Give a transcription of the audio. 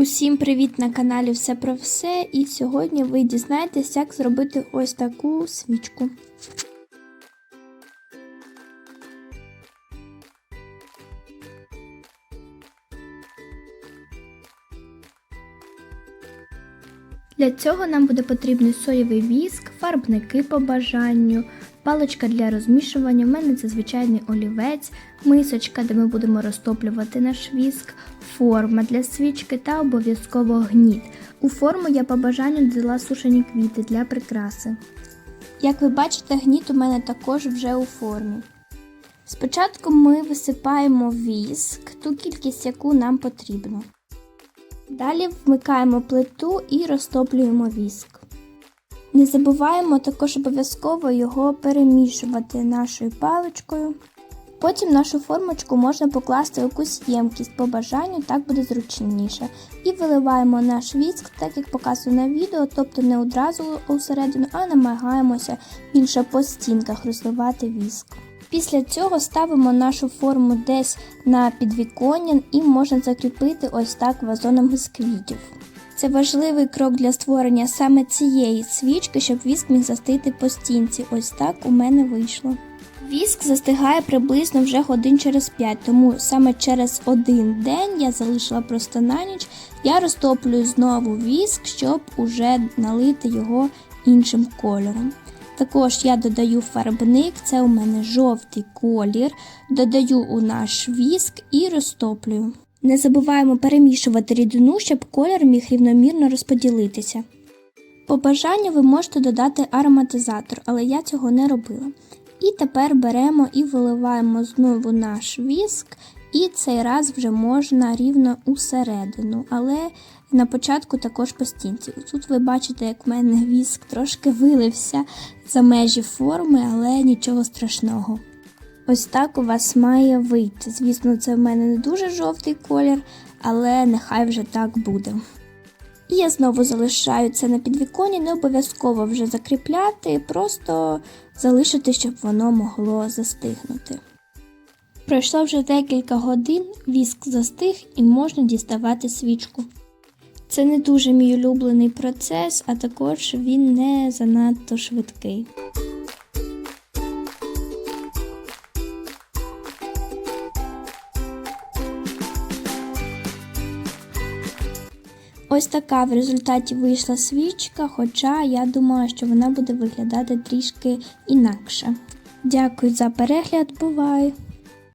Усім привіт на каналі Все про все. І сьогодні ви дізнаєтесь, як зробити ось таку свічку. Для цього нам буде потрібний соєвий віск, фарбники по бажанню, паличка для розмішування. У мене це звичайний олівець, мисочка, де ми будемо розтоплювати наш віск, форма для свічки та обов'язково гніт. У форму я по бажанню додала сушені квіти для прикраси. Як ви бачите, гніт у мене також вже у формі. Спочатку ми висипаємо віск, ту кількість, яку нам потрібно. Далі вмикаємо плиту і розтоплюємо віск. Не забуваємо також обов'язково його перемішувати нашою паличкою. Потім нашу формочку можна покласти в якусь ємкість по бажанню, так буде зручніше. І виливаємо наш віск, так як показую на відео, тобто не одразу усередину, а намагаємося більше по стінках розливати віск. Після цього ставимо нашу форму десь на підвіконня і можна закріпити ось так вазоном із квітів. Це важливий крок для створення саме цієї свічки, щоб віск міг застити по стінці. Ось так у мене вийшло. Віск застигає приблизно вже годин через 5, тому саме через один день я залишила просто на ніч. Я розтоплюю знову віск, щоб уже налити його іншим кольором. Також я додаю фарбник, це у мене жовтий колір, додаю у наш віск і розтоплюю. Не забуваємо перемішувати рідину, щоб колір міг рівномірно розподілитися. По бажанню ви можете додати ароматизатор, але я цього не робила. І тепер беремо і виливаємо знову наш віск, і цей раз вже можна рівно усередину, але на початку також по стінці. Тут ви бачите, як в мене віск трошки вилився за межі форми, але нічого страшного. Ось так у вас має вийти. Звісно, це в мене не дуже жовтий колір, але нехай вже так буде. І я знову залишаю це на підвіконні, не обов'язково вже закріпляти, просто залишити, щоб воно могло застигнути. Пройшло вже декілька годин, віск застиг і можна діставати свічку. Це не дуже мій улюблений процес, а також він не занадто швидкий. Ось така в результаті вийшла свічка, хоча я думала, що вона буде виглядати трішки інакше. Дякую за перегляд, бувай!